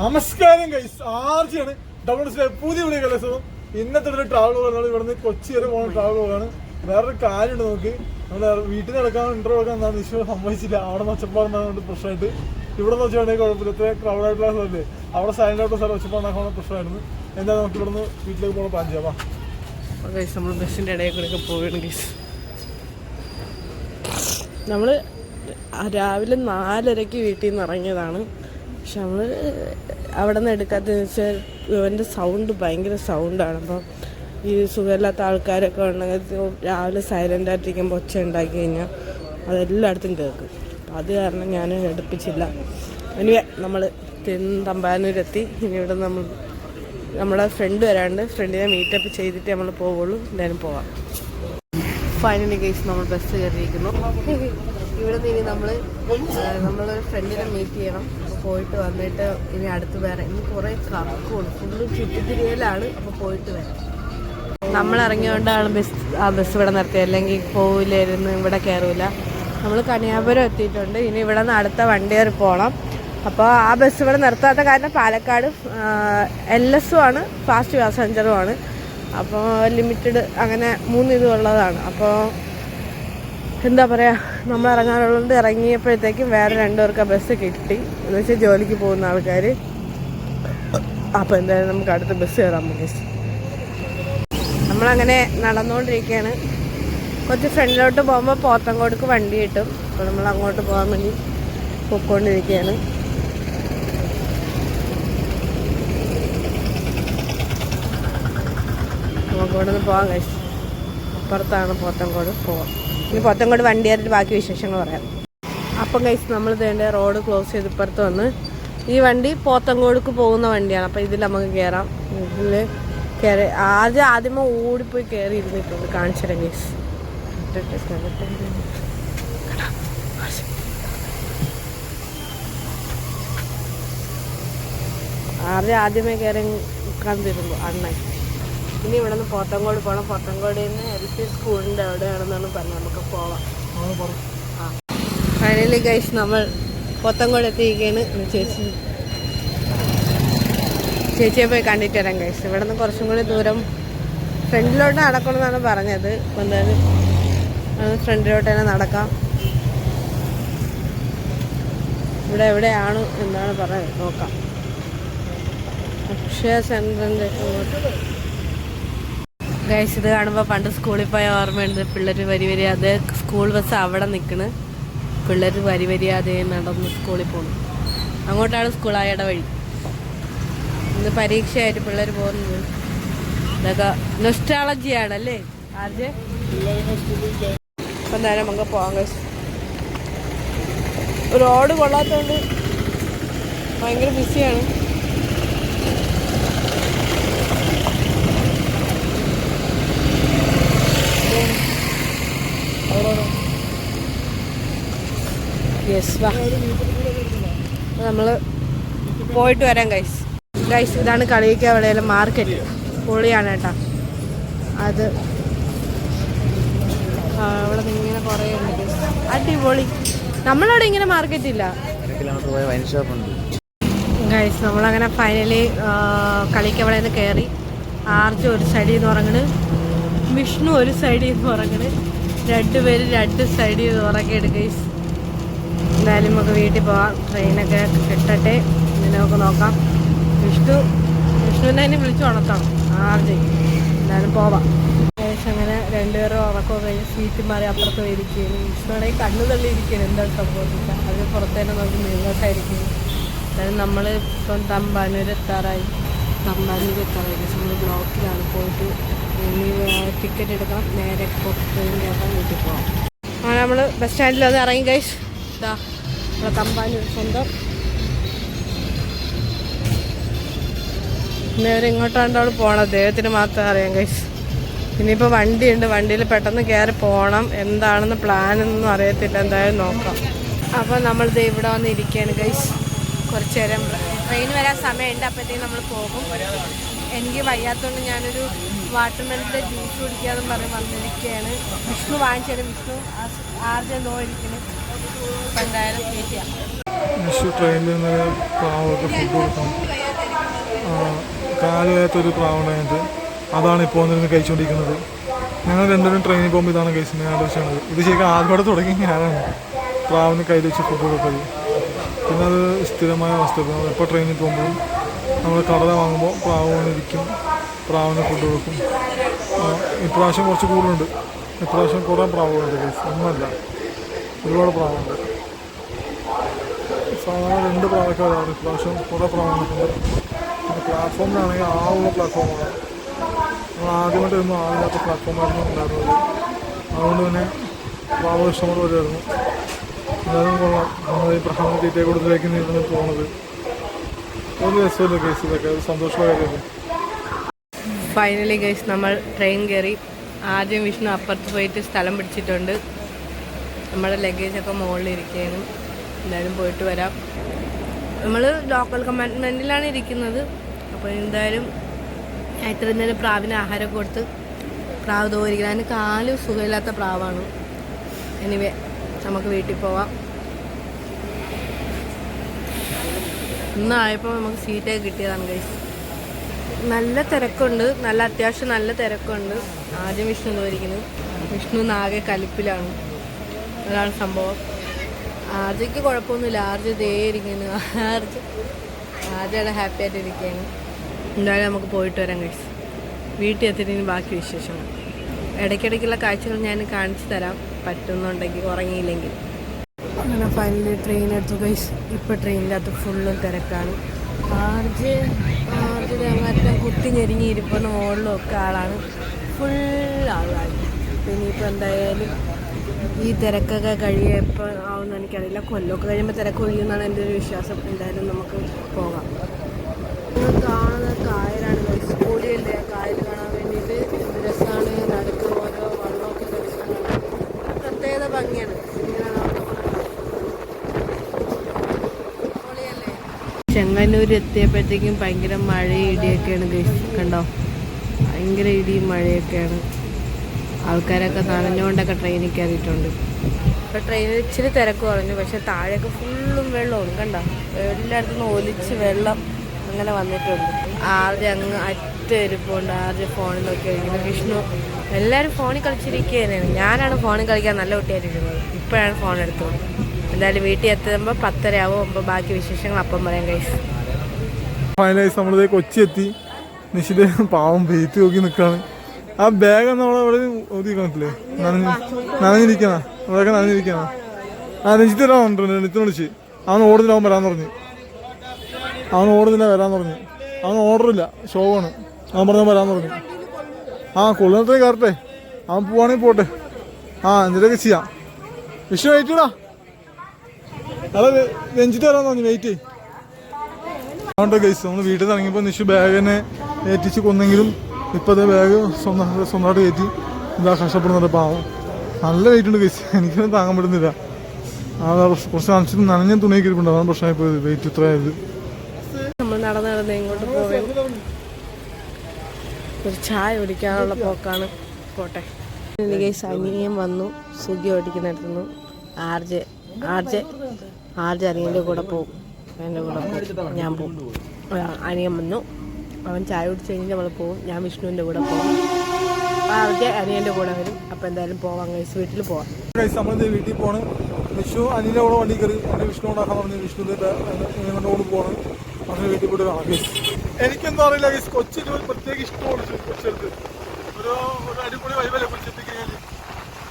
നമസ്കാരം guys ആർജിയാണ്. Double പുതിയ പുതിയ കലസവും ഇന്നത്തെ ഒരു ട്രാവൽ പറഞ്ഞാൽ ഇവിടുന്ന് കൊച്ചി വരെ പോകുന്ന ട്രാവൽ പോകാണ് വേറൊരു കാര്യമുണ്ട് നമുക്ക്. നമ്മുടെ വീട്ടിൽ നിന്ന് നടക്കാൻ ഇന്റർവ്യൂ കൊടുക്കാൻ എന്താണ് നിശ്ചയം സംഭവിച്ചില്ല. അവിടെ ഒച്ചപ്പാടുണ്ടാകുന്നത് പ്രശ്നമായിട്ട്. ഇവിടെ നിന്ന് വെച്ചാണെങ്കിൽ കുഴപ്പമില്ല. ഇത്ര ക്രൗഡ് ആയിട്ടുള്ള സ്ഥലത്ത് അവിടെ സൈലന്റ് ആയിട്ട് സ്ഥലം ഒച്ചപ്പാടുണ്ടാക്കുന്ന പ്രശ്നമായിരുന്നു. എന്താ നമുക്ക് ഇവിടുന്ന് വീട്ടിലേക്ക് പോകണം പ്ലാൻ ചെയ്യാം. നമ്മൾ ബസ്സിന്റെ ഇടയിൽ കൂടെ ഒക്കെ പോവുകയാണ് ഗൈസ് നമ്മൾ രാവിലെ നാലരയ്ക്ക് വീട്ടിൽ നിന്ന് ഇറങ്ങിയതാണ്. പക്ഷെ നമ്മൾ അവിടെ നിന്ന് എടുക്കാത്തതെന്ന് വെച്ചാൽ ഇവന്റെ സൗണ്ട് ഭയങ്കര സൗണ്ടാണ് അപ്പം ഈ സുഖമില്ലാത്ത ആൾക്കാരൊക്കെ ഉണ്ടെങ്കിൽ രാവിലെ സൈലന്റായിട്ടിരിക്കുമ്പോൾ ഒച്ച ഉണ്ടാക്കി കഴിഞ്ഞാൽ അതെല്ലായിടത്തും കേൾക്കും. അപ്പം അത് കാരണം ഞാൻ എടുപ്പിച്ചില്ല. ഇനി നമ്മൾ തമ്പാനൂരെത്തി ഇനി ഇവിടെ നമ്മൾ നമ്മുടെ ഫ്രണ്ട് വരാണ്ട് ഫ്രണ്ടിനെ മീറ്റപ്പ് ചെയ്തിട്ട് നമ്മൾ പോവുള്ളൂ. എന്തായാലും പോവാം. ഫൈനലി കേസ് നമ്മൾ ബസ് കയറിയിരിക്കുന്നു. ഇവിടെ നിന്ന് ഇനി നമ്മൾ നമ്മളൊരു ഫ്രണ്ടിനെ മീറ്റ് ചെയ്യണം. പോയിട്ട് വന്നിട്ട് ഇനി അടുത്ത് വേറെ ഇനി കുറേ കറക്കുണ്ട് ഫുള്ള് ചുറ്റിത്തിരിയലാണ് അപ്പോൾ പോയിട്ട് വരാം. നമ്മൾ ഇറങ്ങിയോണ്ടാണ് ബസ് ആ ബസ് ഇവിടെ നിർത്തിയത്. അല്ലെങ്കിൽ പോവില്ലായിരുന്നു ഇവിടെ കയറൂല നമ്മൾ കണിയാപുരം എത്തിയിട്ടുണ്ട്. ഇനി ഇവിടെ നിന്ന് അടുത്ത വണ്ടി കയറി പോകണം അപ്പോൾ ആ ബസ് ഇവിടെ നിർത്താത്ത കാരണം പാലക്കാട് എൽ എസും ആണ് ഫാസ്റ്റ് പാസഞ്ചറും ആണ്. അപ്പോൾ ലിമിറ്റഡ് അങ്ങനെ മൂന്ന് ഇതുള്ളതാണ് അപ്പോൾ എന്താ പറയുക നമ്മൾ ഇറങ്ങാനുള്ളത് ഇറങ്ങിയപ്പോഴത്തേക്കും വേറെ രണ്ടുപേർക്ക് ബസ് കിട്ടി. എന്ന് വെച്ചാൽ ജോലിക്ക് പോകുന്ന ആൾക്കാർ അപ്പോൾ എന്തായാലും നമുക്ക് അടുത്ത ബസ് കയറാൻ പറ്റും നമ്മളങ്ങനെ നടന്നുകൊണ്ടിരിക്കുകയാണ്. കുറച്ച് ഫ്രണ്ടിലോട്ട് പോകുമ്പോൾ പോത്തങ്കോടുക്ക് വണ്ടി കിട്ടും. അപ്പോൾ നമ്മൾ അങ്ങോട്ട് പോകാൻ വേണ്ടി പൊക്കോണ്ടിരിക്കുകയാണ്. നമുക്ക് ഇവിടെ നിന്ന് പോകാൻ കഴിച്ചു അപ്പുറത്താണ് പോത്തങ്കോട് പോവാം. ഇനി പോത്തങ്കോട് വണ്ടി കയറിയിട്ട് ബാക്കി വിശേഷങ്ങൾ പറയാം. അപ്പം കഴിച്ച് നമ്മൾ ഇതേണ്ട റോഡ് ക്ലോസ് ചെയ്ത് ഇപ്പുറത്ത് വന്ന് ഈ വണ്ടി പോത്തങ്കോടുക്ക് പോകുന്ന വണ്ടിയാണ്. അപ്പം ഇതിൽ നമുക്ക് കയറാം ഇതിൽ കയറി ആദ്യം ആദ്യമേ ഓടിപ്പോയി കയറി ഇരുന്നിട്ടുണ്ട് കാണിച്ചുതരാം കേസ് ആദ്യം ആദ്യമേ കയറി കണ്ടിരുന്നു അണ്ണൻ. ഇനി ഇവിടെ നിന്ന് പോത്തങ്കോട് പോകണം പോത്തങ്കോട് നിന്ന് എൽ പി സ്കൂളിന്റെ അവിടെയാണെന്നാണ് പറഞ്ഞത്. നമുക്ക് പോവാം. ഫൈനലി ഗൈസ് നമ്മൾ പോത്തങ്കോട് എത്തിയിരിക്കുകയാണ് ചേച്ചി ചേച്ചിയെ പോയി കണ്ടിട്ട് വരാം ഗൈസ് ഇവിടെ നിന്ന് കുറച്ചും കൂടി ദൂരം ഫ്രണ്ടിലോട്ട് നടക്കണം എന്നാണ് പറഞ്ഞത് എന്തായാലും ഫ്രണ്ടിലോട്ട് തന്നെ നടക്കാം. ഇവിടെ എവിടെയാണ് എന്നാണ് പറഞ്ഞത്. നോക്കാം. അക്ഷയ സെന്ററിന്റെ ഗൈസ് ഇത് കാണുമ്പോൾ പണ്ട് സ്കൂളിൽ പോയ ഓർമ്മയുണ്ട്. പിള്ളേർ വരി വരിയാതെ സ്കൂൾ ബസ് അവിടെ നിൽക്കണ് പിള്ളേർ വരി വരിയാതെ നടന്ന് സ്കൂളിൽ പോകണം അങ്ങോട്ടാണ് സ്കൂളായ വഴി. ഇന്ന് പരീക്ഷയായിട്ട് പിള്ളേർ പോകുന്നത്. ഇതൊക്കെ നൊസ്റ്റാളജിയാണ് അല്ലേ? ആദ്യം ഇപ്പം നേരം നമുക്ക് പോകാം ഗൈസ് റോഡ് കൊള്ളാത്തതുകൊണ്ട് ഭയങ്കര ബിസിയാണ് യെസ് വാ. നമ്മൾ പോയിട്ട് വരാം ഗൈസ് ഗൈസ് ഇതാണ് കളിയിക്കവളയിലെ മാർക്കറ്റ് പൊളിയാണ് കേട്ടോ. അത് അവിടെ ഇങ്ങനെ കുറേ ഉണ്ട് അടിപൊളി. നമ്മളവിടെ ഇങ്ങനെ മാർക്കറ്റ് ഇല്ല. ഗൈസ് നമ്മളങ്ങനെ ഫൈനലി കളിക്കവിടെ നിന്ന് കയറി ആർജ് ഒരു സൈഡിൽ നിന്ന് ഉറങ്ങണ്. വിഷ്ണു ഒരു സൈഡിൽ നിന്ന് ഉറങ്ങണ്. രണ്ടുപേര് രണ്ട് സൈഡിൽ നിന്ന് ഉറങ്ങിയിട്ട് ഗൈസ് എന്തായാലും നമുക്ക് വീട്ടിൽ പോവാം. ട്രെയിനൊക്കെ കിട്ടട്ടെ. ഇങ്ങനെ നമുക്ക് നോക്കാം. വിഷ്ണു വിഷ്ണുവിനെ തന്നെ വിളിച്ചു ഉണർത്താം ആർജി എന്തായാലും പോവാം. അങ്ങനെ രണ്ടുപേരും ഉറക്കമൊക്കെ കഴിഞ്ഞ് സീറ്റ് മാറി അപ്പുറത്ത് ഇരിക്കുകയാണ് വിഷ്ണുവാണെങ്കിൽ കണ്ണു തള്ളി ഇരിക്കുകയാണ് എന്താണ് സംഭവിക്കുക അത് പുറത്തേനെ നോക്കി നീങ്ങോട്ടായിരിക്കും എന്തായാലും നമ്മൾ ഇപ്പം തമ്പാനൂർ എത്താറായി. തമ്പാനൂർ എത്താറായി. ബ്ലോക്കിലാണ് പോയിട്ട് ഇനി ടിക്കറ്റ് എടുക്കാം നേരെ ട്രെയിൻ കയറാൻ വീട്ടിൽ പോകാം അങ്ങനെ നമ്മൾ ബസ് സ്റ്റാൻഡിൽ ഒന്ന് ഇറങ്ങി കഴിച്ച് ഇതാ നമ്മളെ തമ്പാനൂർ സ്വന്തം. നേരെ ഇങ്ങോട്ടാണ്ടോട് പോകണം ദൈവത്തിന് മാത്രം അറിയാം കഴിച്ച് ഇനിയിപ്പോൾ വണ്ടിയുണ്ട്. വണ്ടിയിൽ പെട്ടെന്ന് കയറി പോകണം എന്താണെന്ന് പ്ലാനൊന്നും അറിയത്തില്ല. എന്തായാലും നോക്കാം. അപ്പോൾ നമ്മൾ ദേ ഇവിടെ വന്ന് ഇരിക്കുകയാണ് ഗൈസ് കുറച്ച് നേരം ട്രെയിൻ വരാൻ സമയമുണ്ട്. അപ്പോഴത്തേക്കും നമ്മൾ പോകും. എനിക്ക് വയ്യാത്തതുകൊണ്ട് ഞാനൊരു വാട്ടർമെലിന്റെ ജ്യൂസ് കുടിക്കാതെ പറഞ്ഞ് വന്നിരിക്കുകയാണ് വിഷ്ണു വാങ്ങിച്ചാലും വിഷ്ണു. ആർജം നോയിരിക്കുന്നു അപ്പം എന്തായാലും നിഷു ട്രെയിനിൽ നിന്ന് പ്രാവുകൾക്ക് ഫുഡ് കൊടുക്കണം കാലുകയത്തൊരു പ്രാവുണ്ടായത് അതാണ് ഇപ്പോൾ വന്നിരുന്ന് കഴിച്ചുകൊണ്ടിരിക്കുന്നത് ഞങ്ങൾ രണ്ടുപേരും ട്രെയിനിൽ പോകുമ്പോൾ ഇതാണ് കഴിച്ചത് ഞാൻ ആലോചിച്ചത് ഇത് ശരിക്കും ആദ്യമായിട്ട് തുടങ്ങി ഞാനാണ് പ്രാവിന് കയ്യിൽ വെച്ച് ഫുഡ് കൊടുക്കുന്നത് പിന്നെ അത് സ്ഥിരമായ അവസ്ഥ ഇപ്പോൾ ട്രെയിനിൽ പോകുമ്പോഴും നമ്മൾ കടല വാങ്ങുമ്പോൾ പ്രാവ് വന്നിരിക്കും പ്രാവിന് ഫുഡ് കൊടുക്കും. ഇപ്രാവശ്യം കുറച്ച് കൂടുതലുണ്ട്. ഇപ്രാവശ്യം കുറേ പ്രാവുകളുണ്ട് കേസ് ഒന്നല്ല ഒരുപാട് പ്രാവുണ്ട് സാധാരണ രണ്ട് പ്രാവൊക്കെ വരാറ് ഇപ്രാവശ്യം കുറേ പ്രാവുകളുണ്ട് പ്ലാറ്റ്ഫോമിലാണെങ്കിൽ ആവുള്ള പ്ലാറ്റ്ഫോമാണ്. നമ്മൾ ആദ്യമായിട്ട് ഒന്നും ആളില്ലാത്ത പ്ലാറ്റ്ഫോമായിരുന്നു ഉണ്ടായിരുന്നത്. അതുകൊണ്ട് തന്നെ പ്രാവ് ഇഷ്ടമുള്ള വരുമായിരുന്നു. എന്നാലും കൊള്ളാം. നമ്മൾ ഈ പ്രധാന തീറ്റയെ കൂടുതലേക്ക് നീങ്ങുന്നത് പോകുന്നത്. കാര്യമല്ലേ ഫൈനലി ഗൈസ് നമ്മൾ ട്രെയിൻ കയറി ആദ്യം വിഷ്ണു അപ്പുറത്ത് പോയിട്ട് സ്ഥലം പിടിച്ചിട്ടുണ്ട്. നമ്മുടെ ലഗേജൊക്കെ മുകളിൽ ഇരിക്കുകയാണ്. എന്തായാലും പോയിട്ട് വരാം. നമ്മൾ ലോക്കൽ കമ്പാർട്ട്മെന്റിലാണ് ഇരിക്കുന്നത്. അപ്പോൾ എന്തായാലും ഇത്ര നേരം പ്രാവിന് ആഹാരം കൊടുത്ത് പ്രാവ് തോരിക്കണം അതിന് കാൽ സുഖമില്ലാത്ത പ്രാവാണ്. എനിവേ നമുക്ക് വീട്ടിൽ പോവാം. ഇന്നായപ്പോൾ നമുക്ക് സീറ്റൊക്കെ കിട്ടിയതാണ് ഗൈസ് നല്ല തിരക്കുണ്ട്. നല്ല അത്യാവശ്യം നല്ല തിരക്കുണ്ട്. ആദ്യം വിഷ്ണു തോരിക്കുന്നു വിഷ്ണു നാകെ കലിപ്പിലാണ്. അതാണ് സംഭവം. ആർജയ്ക്ക് കുഴപ്പമൊന്നുമില്ല. ആർജ് ദേ ഇരിക്കുന്നു. ആർജ് ആർജയുടെ ഹാപ്പി ആയിട്ട് ഇരിക്കുകയാണ്. എന്തായാലും നമുക്ക് പോയിട്ട് വരാം കഴിച്ച് വീട്ടിൽ എത്തിയിട്ട് ബാക്കി വിശേഷങ്ങൾ. ഇടയ്ക്കിടയ്ക്കുള്ള കാഴ്ചകൾ ഞാൻ കാണിച്ചു തരാം. പറ്റുന്നുണ്ടെങ്കിൽ ഉറങ്ങിയില്ലെങ്കിൽ. അങ്ങനെ ഫൈനലി ട്രെയിൻ എടുത്തു. ഗൈസ് ഇപ്പോൾ ട്രെയിനിന്റെ അകത്ത് ഫുള്ളും തിരക്കാണ്. ആർജ് ആർജ് അങ്ങേറ്റം കുത്തി ഞെരിഞ്ഞി ഇരിക്കുന്ന മുകളിലും ഒക്കെ ആളാണ്. ഫുൾ ആളാണ്. പിന്നെ ഇപ്പോൾ എന്തായാലും ഈ തിരക്കൊക്കെ കഴിയപ്പോൾ ആവുമെന്ന് എനിക്കറിയില്ല. കൊല്ലമൊക്കെ കഴിയുമ്പോൾ തിരക്ക് ഒഴിയുമെന്നാണ് എന്റെ ഒരു വിശ്വാസം. എന്തായാലും നമുക്ക് പോകാം. കാണുന്ന കായലാണ് കായൽ കാണാൻ ചെങ്ങന്നൂർ എത്തിയപ്പോഴത്തേക്കും ഭയങ്കര മഴയും ഇടിയൊക്കെയാണ് കണ്ടോ? ഭയങ്കര ഇടിയും മഴയൊക്കെയാണ്. ആൾക്കാരൊക്കെ നനഞ്ഞുകൊണ്ടൊക്കെ ട്രെയിനിൽ കയറിയിട്ടുണ്ട്. ഇപ്പോൾ ട്രെയിനിൽ ഇച്ചിരി തിരക്ക് കുറഞ്ഞു. പക്ഷെ താഴെയൊക്കെ ഫുള്ളും വെള്ളമാണ് കണ്ടോ? എല്ലായിടത്തും ഒലിച്ച് വെള്ളം അങ്ങനെ വന്നിട്ടുണ്ട്. ആദ്യം അങ്ങ് അറ്റ ഇരിപ്പുണ്ട് ആദ്യം ഫോണിൽ നോക്കി കഴിക്കുന്നത് വിഷ്ണു എല്ലാവരും ഫോണിൽ കളിച്ചിരിക്കുകയാണ്. ഞാനാണ് ഫോണിൽ കളിക്കാൻ നല്ല കുട്ടിയായിട്ടിരുന്നത് ഇപ്പോഴാണ് ഫോൺ എടുത്തത്. എന്തായാലും വീട്ടിൽ എത്തുമ്പോൾ പത്തര മുമ്പ് ബാക്കി വിശേഷങ്ങൾ അപ്പം പറയാം കൈസ് ഫൈനലൈസ് നമ്മളിത് കൊച്ചി എത്തി നിശ്ചിത പാവം വെയിറ്റ് നോക്കി നിൽക്കുകയാണ് ആ ബാഗ് നമ്മളെ അവിടെ ഒതുക്കി കാണത്തില്ലേ നനഞ്ഞ് നനഞ്ഞിരിക്കണ? അവിടെയൊക്കെ നനഞ്ഞിരിക്കണ? ആ രഞ്ജിത്ത് ഒരാൾ പറഞ്ഞിട്ടുണ്ട് രഞ്ജിത്ത് വിളിച്ച്. അവൻ ഓടുന്നില്ല അവൻ വരാൻ പറഞ്ഞു. അവൻ ഓടുന്നില്ല വരാൻ പറഞ്ഞു. അവൻ ഓർഡറില്ല ഷോവാണ് അവൻ പറഞ്ഞ വരാൻ പറഞ്ഞു. ആ കൊള്ളുന്നത്രയും കയറട്ടെ. അവൻ പോവാണെങ്കിൽ പോട്ടെ. ആ എന്തിനൊക്കെ ചെയ്യാം. വിഷു വെയിറ്റ് അതെ രഞ്ജിത്ത് വരാൻ തോന്നി വെയിറ്റ് അതുകൊണ്ട് ഗൈസ് നമ്മൾ വീട്ടിൽ നിന്ന് ഇറങ്ങിയപ്പോൾ നിഷു ബാഗിനെ ഏറ്റിച്ച് കൊന്നെങ്കിലും ഇപ്പോൾ അതേ ബാഗ് സ്വന്തം സ്വന്തമായിട്ട് കയറ്റി ഇതാ കഷ്ടപ്പെടുന്നുണ്ട് പാവം. നല്ല വെയിറ്റ് ഉണ്ട് ഗൈസ് എനിക്കൊന്നും താങ്ങാൻ പറ്റുന്നില്ല. ആ കുറച്ച് കാണിച്ചിട്ട് നനഞ്ഞ തുണി കിരിപ്പുണ്ട് അതാണ് പ്രശ്നമായി പോയത് വെയിറ്റ് ഇത്ര ആയത് നമ്മൾ നടന്ന് ഇങ്ങോട്ട് പോവുകയും ഒരു ചായ കുടിക്കാനുള്ള പോക്കാണ്. പോട്ടെ. ഗൈസ് അനിയൻ വന്നു. സുഖി ഓടിക്കുന്നിടത്തുനിന്ന്. ആർജെ ആർജെ ആർജെ അനിയന്റെ കൂടെ പോകും എന്റെ കൂടെ പോകും ഞാൻ പോകും അനിയൻ വന്നു. അവൻ ചായ കുടിച്ച് കഴിഞ്ഞ് നമ്മൾ പോകും ഞാൻ വിഷ്ണുവിന്റെ കൂടെ പോകും ആർജെ അനിയന്റെ കൂടെ വരും. അപ്പോൾ എന്തായാലും പോവാം. ഗൈസ് വീട്ടിൽ പോവാം. നമ്മൾ വീട്ടിൽ പോണ്. വിഷു അനിയന്റെ കൂടെ വണ്ടി കയറി എന്റെ വിഷ്ണു ഉണ്ടാക്കാൻ പറഞ്ഞു വിഷ്ണുവിന്റെ കൂടെ പോകണം അങ്ങനെ വീട്ടിൽ പോയിട്ട് കാണാം എനിക്കെന്താ അറിയില്ല ഗൈസ്. കൊച്ചി ഒരു പ്രത്യേക ഇഷ്ടമാണ് കൊച്ചെടുത്ത്. ഒരു ഒരു അടിപൊളി വൈബല്ലേ കഴിഞ്ഞാൽ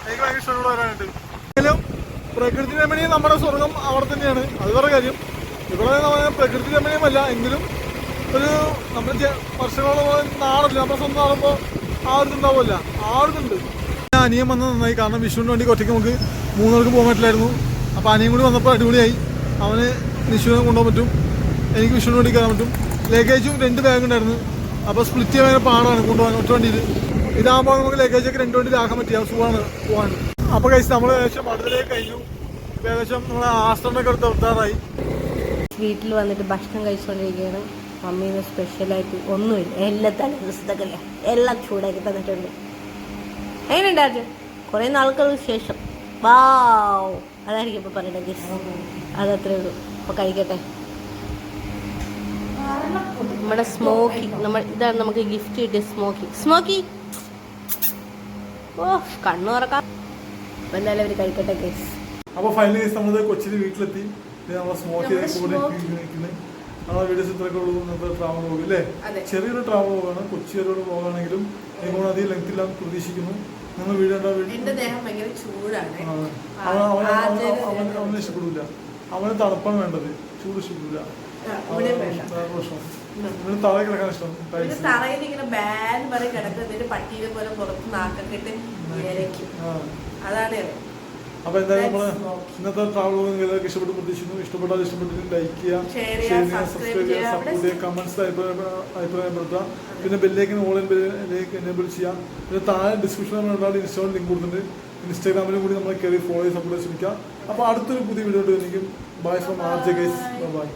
എനിക്ക് ഭയങ്കര ഇഷ്ടമുള്ള വരാനുണ്ട് പ്രകൃതി രമണീയം നമ്മുടെ സ്വർഗം അവിടെ തന്നെയാണ്. അത് വേറെ കാര്യം. ഇവിടെ പ്രകൃതി രമണീയമല്ല. എങ്കിലും ഒരു നമ്മൾ വർഷങ്ങളോളം നാടല്ല? നമ്മുടെ സ്വന്തം നാടുമ്പോൾ ആ ഒരു ഇതുണ്ടാവില്ല ആ ഒരു ഞാൻ അനിയൻ വന്നത് നന്നായി. കാരണം വിഷുവിന് വേണ്ടി ഒറ്റയ്ക്ക് നമുക്ക് മൂന്നുപേർക്ക് പോകാൻ പറ്റില്ലായിരുന്നു. അപ്പോൾ അനിയൻ കൂടി വന്നപ്പോൾ അടിപൊളിയായി. അവന് വിഷുവിനെ കൊണ്ടുപോകാൻ പറ്റും. എനിക്ക് വിഷുവിന് വേണ്ടി കയറാൻ പറ്റും. ലഗേജും രണ്ട് ബാഗ് ഉണ്ടായിരുന്നു. അപ്പോൾ സ്പ്ലിറ്റ് ചെയ്യാൻ പാടാണ് കൊണ്ടുപോകാൻ. ഒറ്റ വണ്ടിയിൽ. ഇതാകുമ്പോൾ നമുക്ക് ലഗേജൊക്കെ രണ്ട് വേണ്ടി ആക്കാൻ പറ്റിയ സുഖമാണ് പോകാൻ. അപ്പോൾ കഴിച്ച് നമ്മൾ ഏകദേശം അടുത്തിലേക്ക് കഴിഞ്ഞു. ഏകദേശം നമ്മൾ ആശ്രമൊക്കെ എടുത്ത് എത്താറായി വീട്ടിൽ വന്നിട്ട് ഭക്ഷണം കഴിച്ചുകൊണ്ടിരിക്കുകയാണ് സ്പെഷ്യൽ സ്പെഷ്യലായിട്ട് ഒന്നുമില്ല. എല്ലാ തലേ തലേദിവസത്തൊക്കെ എല്ലാം ചൂടാക്കി തന്നിട്ടുണ്ട്. എങ്ങനെയുണ്ട് അർജുൻ കുറേ നാൾക്കൾക്ക് ശേഷം. വാവ്. അതായിരിക്കും ഇപ്പോൾ അത് അതത്രേ ഉള്ളൂ. അപ്പൊ കഴിക്കട്ടെ. നമ്മുടെ സ്മോക്കി നമ്മൾ ഇതാണ് നമുക്ക് ഗിഫ്റ്റ് കിട്ടിയ സ്മോക്കി സ്മോക്കി ഓ കണ്ണു തുറക്കാം അപ്പൊ എന്തായാലും അവർ കഴിക്കട്ടെ ഗൈസ് അപ്പോൾ ഫൈനലി നമ്മൾ കൊച്ചിയിൽ വീട്ടിലെത്തി. ഇത് നമ്മളെ സ്മോക്ക് നമ്മളെ വീഡിയോസ് ഇത്രയൊക്കെ ഉള്ളൂ ഇന്നത്തെ ട്രാവൽ പോകും അല്ലേ? ചെറിയൊരു ട്രാവൽ പോകാണ് കൊച്ചി വരെയുള്ള പോകാണെങ്കിലും നിങ്ങളോട് അധികം ലെങ്ത് ഇല്ലാന്ന് പ്രതീക്ഷിക്കുന്നു. നിങ്ങൾ വീഡിയോ അവന് ഇഷ്ടപ്പെടില്ല അവന് തണുപ്പാണ് വേണ്ടത്. ചൂട് ഇഷ്ടപ്പെടില്ല പ്രശ്നം. തറ കിടക്കാൻ ഇഷ്ടം. തറയിൽ ഇങ്ങനെ ബാൻ പറയും കിടക്കുന്നതിന് പട്ടീനെ പോലെ പുറത്ത് നാക്കൊക്കെ ഇട്ട് അതാണ്. അപ്പൊ എന്തായാലും നമ്മൾ That's smoky. ഇന്നത്തെ ട്രാവൽ നിങ്ങൾക്ക് ഇഷ്ടപ്പെട്ട് പ്രതീക്ഷിക്കുന്നു. ഇഷ്ടപ്പെട്ടാൽ ഇഷ്ടപ്പെട്ടിട്ട് ലൈക്ക് ചെയ്യുക Share ഷെയർ ചെയ്യുക, ചെയ്യുക subscribe സബ്സ്ക്രൈബ് ചെയ്യുക. ചെയ്യുക. സപ്പോർട്ട് ചെയ്യുക കമന്റ്സ് അഭിപ്രായപ്പെടുത്തുക. പിന്നെ ബെല്ലേക്ക് ഓൺലൈൻ ബെല്ലേക്ക് എനേബിൾ ചെയ്യാം പിന്നെ താഴെ ഡിസ്ക്രിപ്ഷനിൽ ഒരുപാട് ഇൻസ്റ്റാൾ ലിങ്ക് കൊടുത്തിട്ടുണ്ട്. ഇൻസ്റ്റാഗ്രാമിലും കൂടി നമ്മൾ കയറി ഫോളോ ചെയ്ത് സപ്പോർട്ട് ശ്രമിക്കുക. അപ്പോൾ അടുത്തൊരു പുതിയ വീഡിയോ എനിക്ക് bye from R J guys bye